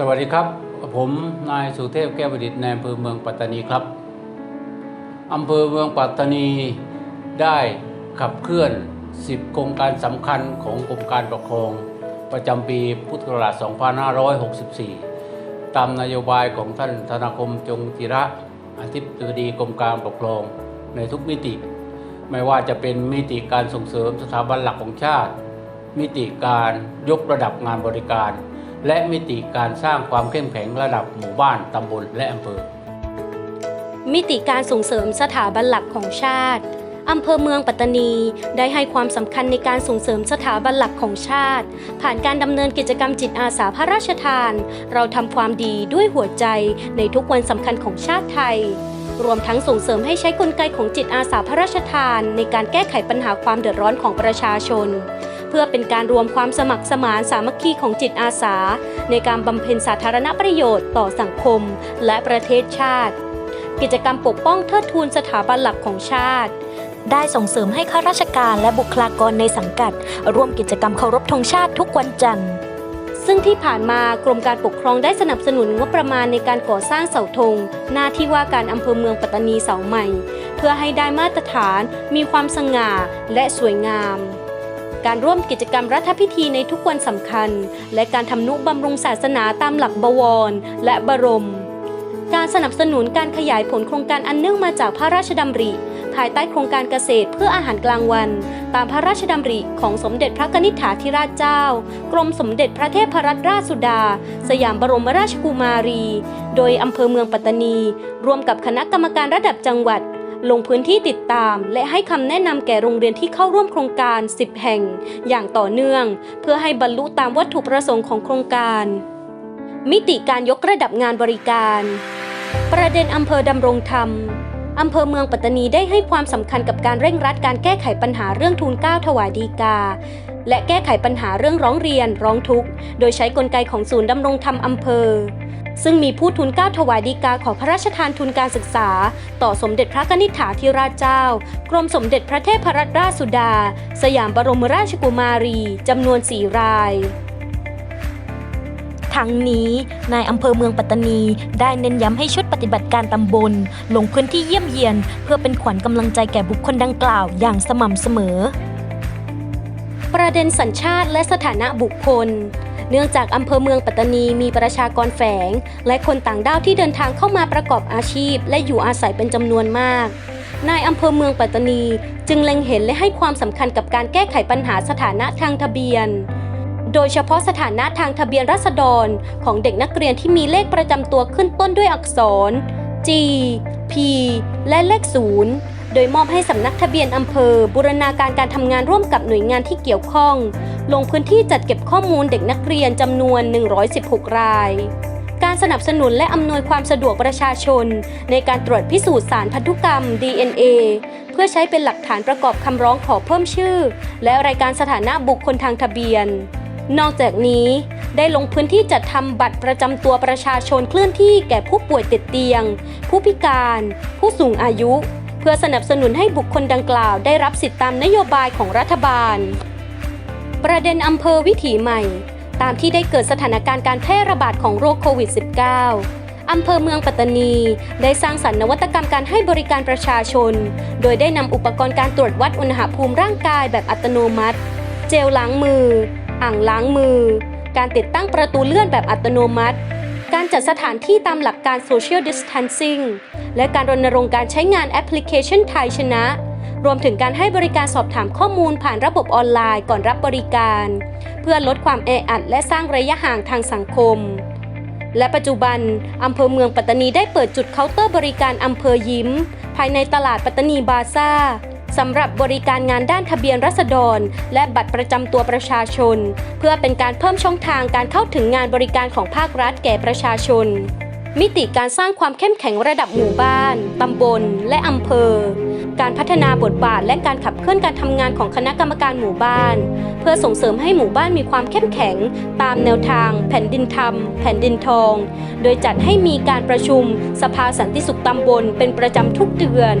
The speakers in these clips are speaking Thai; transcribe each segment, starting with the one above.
สวัสดีครับ ผมนายสุเทพแก้วประดิษฐ์ในอำเภอเมืองปัตตานีครับอำเภอเมืองปัตตานีได้ขับเคลื่อน 10 โครงการสำคัญของกรมการปกครอง ประจำปีพุทธศักราช 2564 ตามนโยบายของท่านธนาคมจงจิระอธิบดีกรมการปกครองในทุกมิติ ไม่ว่าจะเป็นมิติการส่งเสริมสถาบันหลักของชาติ มิติการยกระดับงานบริการ และมิติการสร้างความเข้มแข็งระดับหมู่บ้านตำบลและอำเภอ มิติการส่งเสริมสถาบันหลักของชาติอำเภอเมืองปัตตานีได้ให้ความสำคัญในการส่งเสริมสถาบันหลักของชาติ ผ่านการดำเนินกิจกรรมจิตอาสาพระราชทาน เราทำความดีด้วยหัวใจในทุกวันสำคัญของชาติไทย รวมทั้งส่งเสริมให้ใช้กลไกของจิตอาสาพระราชทาน ในการแก้ไขปัญหาความเดือดร้อนของประชาชน เพื่อเป็นการรวมความสมัครสมานสามัคคีของจิตอาสา ในการบำเพ็ญสาธารณประโยชน์ต่อสังคม และประเทศชาติ กิจกรรมปกป้องเทิดทูนสถาบันหลักของชาติได้ส่งเสริมให้ข้าราชการและบุคลากรในสังกัด ร่วมกิจกรรมเคารพธงชาติทุกวันจันทร์ ซึ่งที่ผ่านมากรมการปกครองได้สนับสนุนงบประมาณในการก่อสร้างเสาธง หน้าที่ว่าการอำเภอเมืองปัตตานีเสาใหม่ เพื่อให้ได้มาตรฐานมีความสง่าและสวยงาม การร่วมกิจกรรมรัฐพิธีในทุกวันสำคัญ และการทำนุบำรุงศาสนาตามหลักบวร และบรม การสนับสนุนการขยายผลโครงการอันเนื่องมาจากพระราชดำริ ภายใต้โครงการเกษตรเพื่ออาหารกลางวัน ตามพระราชดำริของสมเด็จพระกนิษฐาธิราชเจ้า กรมสมเด็จพระเทพรัตนราชสุดา สยามบรมราชกุมารี โดยอำเภอเมืองปัตตานี ร่วมกับคณะกรรมการระดับจังหวัด ลงพื้นที่ติดตาม และให้คำแนะนำแก่โรงเรียนที่เข้าร่วมโครงการ 10 แห่ง อย่างต่อเนื่อง เพื่อให้บรรลุตามวัตถุประสงค์ของโครงการ มิติการยกระดับงานบริการ ประเด็นอำเภอดำรงธรรมอำเภอเมืองปัตตานีได้ให้ความสำคัญกับการเร่งรัดการแก้ไขปัญหาเรื่องทูลเกล้าถวายดีกา และแก้ไขปัญหาเรื่องร้องเรียนร้องทุกข์ โดยใช้กลไกของศูนย์ดำรงธรรมอำเภอ ซึ่งมีผู้ทูลเก้าถวายดีกาขอพระราชทานทุนการศึกษา ต่อสมเด็จพระนิษฐาธิราชเจ้า กรมสมเด็จพระเทพรัตนราชสุดา สยามบรมราชกุมารีจำนวนสี่รายทั้งนี้นายอำเภอเมืองปัตตานี ได้เน้นย้ำให้ชุดปฏิบัติการตำบล ลงพื้นที่เยี่ยมเยียน เพื่อเป็นขวัญกำลังใจแก่บุคคลดังกล่าวอย่างสม่ำเสมอ ประเด็นสัญชาติและสถานะบุคคล เนื่องจากอำเภอเมืองปัตตานีมีประชากรแฝง และคนต่างด้าวที่เดินทางเข้ามาประกอบอาชีพ และอยู่อาศัยเป็นจำนวนมาก นายอำเภอเมืองปัตตานี จึงเล็งเห็นและให้ความสำคัญกับการแก้ไขปัญหาสถานะทางทะเบียนโดยเฉพาะสถานะทางทะเบียนราษฎรของเด็กนักเรียนที่มีเลขประจำตัวขึ้นต้นด้วยอักษร G P และเลขศูนย์ ดยมอบให้สำนักทะเบียนอำเภอ บูรณาการการทำงานร่วมกับหน่วยงานที่เกี่ยวข้อง ลงพื้นที่จัดเก็บข้อมูลเด็กนักเรียนจำนวน 116 ราย การสนับสนุนและอำนวยความสะดวกประชาชน ในการตรวจพิสูจน์สารพันธุกรรม DNA เพื่อใช้เป็นหลักฐานประกอบคำร้องขอเพิ่มชื่อ และรายการสถานะบุคคลทางทะเบียน นอกจากนี้ได้ลงพื้นที่จัดทำบัตรประจำตัวประชาชนเคลื่อนที่แก่ผู้ป่วยติดเตียง ผู้พิการ ผู้สูงอายุ พื่อสนับสนุนให้บุคคลดังกล่าวได้รับสิทธิตามนโยบายของรัฐบาล ประเด็นอำเภอวิถีใหม่ ตามที่ได้เกิดสถานการณ์การแพร่ระบาดของโรคโควิด -19 อำเภอเมืองปัตตานี ได้สร้างสรรค์นวัตกรรมการให้บริการประชาชน โดยได้นำอุปกรณ์การตรวจวัดอุณหภูมิร่างกายแบบอัตโนมัติ เจลล้างมือ อ่างล้างมือ การติดตั้งประตูเลื่อนแบบอัตโนมัติ การจัดสถานที่ตามหลักการ Social Distancing และการรณรงค์การใช้งานแอปพลิเคชันไทยชนะ รวมถึงการให้บริการสอบถามข้อมูลผ่านระบบออนไลน์ก่อนรับบริการ เพื่อลดความแออัดและสร้างระยะห่างทางสังคม และปัจจุบันอำเภอเมืองปัตตานีได้เปิดจุดเคาน์เตอร์บริการอำเภอยิ้ม ภายในตลาดปัตตานีบาซ่า สำหรับบริการงานด้านทะเบียนรัษฎร และบัตรประจำตัวประชาชน เพื่อเป็นการเพิ่มช่องทางการเข้าถึงงานบริการของภาครัฐแก่ประชาชน มิติการสร้างความเข้มแข็งระดับหมู่บ้าน ตำบล และอำเภอ การพัฒนาบทบาทและการขับเคลื่อนการทำงานของคณะกรรมการหมู่บ้าน เพื่อส่งเสริมให้หมู่บ้านมีความเข้มแข็ง ตามแนวทาง แผ่นดินธรรม แผ่นดินทอง โดยจัดให้มีการประชุม สภาสันติสุขตำบลเป็นประจำทุกเดือน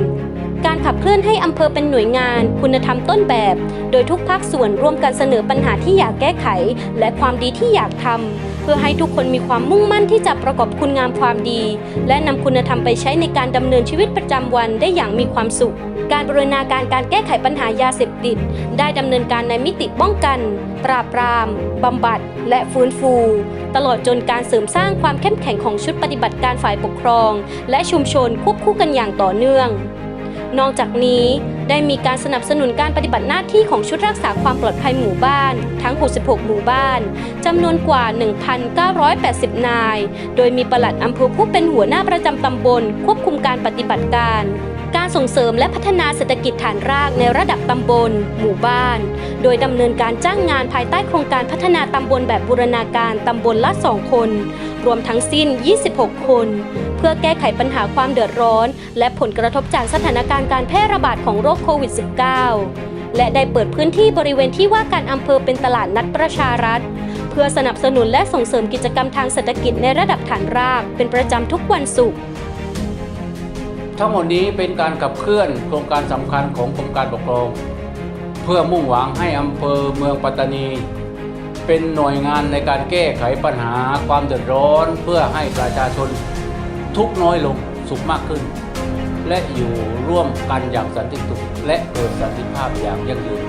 การขับเคลื่อนให้อำเภอเป็นหน่วยงาน คุณธรรมต้นแบบ โดยทุกภาคส่วนร่วมกันเสนอปัญหาที่อยากแก้ไข และความดีที่อยากทำเพื่อให้ทุกคนมีความมุ่งมั่นที่จะประกอบคุณงามความดี และนำคุณธรรมไปใช้ในการดำเนินชีวิตประจำวันได้อย่างมีความสุข การบรณาการการแก้ไขปัญหายาเสพติด ได้ดำเนินการในมิติป้องกัน ปราบปรามบำบัด และฟื้นฟู ตลอดจนการเสริมสร้างความเข้มแข็งของชุดปฏิบัติการฝ่ายปกครอง และชุมชนควบคู่กันอย่างต่อเนื่อง นอกจากนี้ได้มีการสนับสนุนการปฏิบัติหน้าที่ของชุดรักษาความปลอดภัยหมู่บ้านทั้ง 66 หมู่บ้านจำนวนกว่า 1,980 นาย โดยมีปลัดอำเภอผู้เป็นหัวหน้าประจำตำบล ควบคุมการปฏิบัติการ การส่งเสริมและพัฒนาเศรษฐกิจฐานรากในระดับตำบล หมู่บ้าน โดยดำเนินการจ้างงานภายใต้โครงการพัฒนาตำบลแบบบูรณาการตำบลละ 2 คน รวมทั้งสิ้น 26 คน เพื่อแก้ไขปัญหาความเดือดร้อน และผลกระทบจากสถานการณ์การแพร่ระบาดของโรคโควิด -19 และได้เปิดพื้นที่บริเวณที่ว่าการอำเภอเป็นตลาดนัดประชารัฐเพื่อสนับสนุนและส่งเสริมกิจกรรมทางเศรษฐกิจในระดับฐานรากเป็นประจำทุกวันศุกร์ ทั้งหมดนี้เป็นการขับเคลื่อนโครงการสำคัญของกรมการปกครอง เพื่อมุ่งหวังให้อำเภอเมืองปัตตานี เป็นหน่วยงานในการแก้ไขปัญหาความเดือดร้อน เพื่อให้ประชาชนทุกน้อยลงสุขมากขึ้น และอยู่ร่วมกันอย่างสันติสุขและเกิดสันติภาพอย่างยั่งยืน